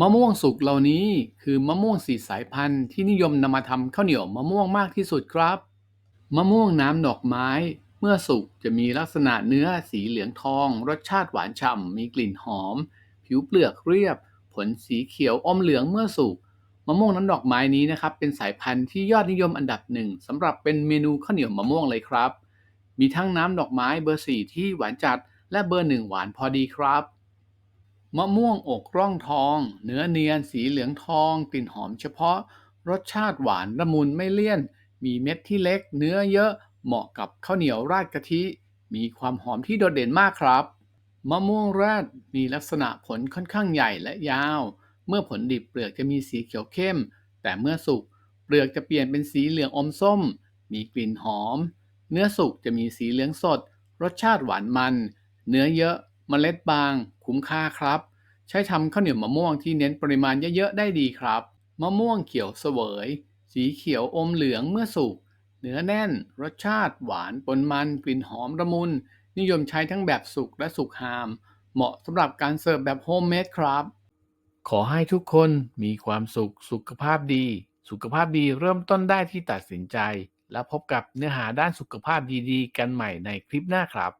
มะม่วงสุกเหล่านี้คือมะม่วงสีสายพันธุ์ที่นิยมนำมาทำข้าวเหนียวมะม่วงมากที่สุดครับ มะม่วงน้ำดอกไม้ เมื่อสุกจะมีลักษณะเนื้อสีเหลืองทอง รสชาติหวานฉ่ำมีกลิ่นหอม ผิวเปลือกเรียบ ผลสีเขียวอมเหลืองเมื่อสุกมะม่วงน้ำดอกไม้นี้นะครับเป็นสายพันธุ์ที่ยอดนิยมอันดับหนึ่งสำหรับเป็นเมนูข้าวเหนียวมะม่วงเลยครับ มีทั้งน้ำดอกไม้เบอร์สี่ที่หวานจัด และเบอร์หนึ่งหวานพอดีครับ มะม่วงอกร่องทอง เนื้อเนียนสีเหลืองทอง กลิ่นหอมเฉพาะ รสชาติหวานละมุนไม่เลี่ยน มีเม็ดที่เล็ก เนื้อเยอะ เหมาะกับข้าวเหนียวราดกะทิ มีความหอมที่โดดเด่นมากครับ มะม่วงแรดมีลักษณะผลค่อนข้างใหญ่และยาว เมื่อผลดิบเปลือกจะมีสีเขียวเข้ม แต่เมื่อสุกเปลือกจะเปลี่ยนเป็นสีเหลืองอมส้ม มีกลิ่นหอม เนื้อสุกจะมีสีเหลืองสด รสชาติหวานมัน เนื้อเยอะ เมล็ดบาง คุ้มค่าครับ ใช้ทำข้าวเหนียวมะม่วงที่เน้นปริมาณเยอะๆได้ดีครับ มะม่วงเขียวเสวย สีเขียวอมเหลืองเมื่อสุกเนื้อแน่น รสชาติหวานปนมันกลิ่นหอมละมุน นิยมใช้ทั้งแบบสุกและสุกฮาม เหมาะสำหรับการเสิร์ฟแบบโฮมเมดครับ ขอให้ทุกคนมีความสุขสุขภาพดี สุขภาพดีเริ่มต้นได้ที่ตัดสินใจ แล้วพบกับเนื้อหาด้านสุขภาพดีๆ กันใหม่ในคลิปหน้าครับ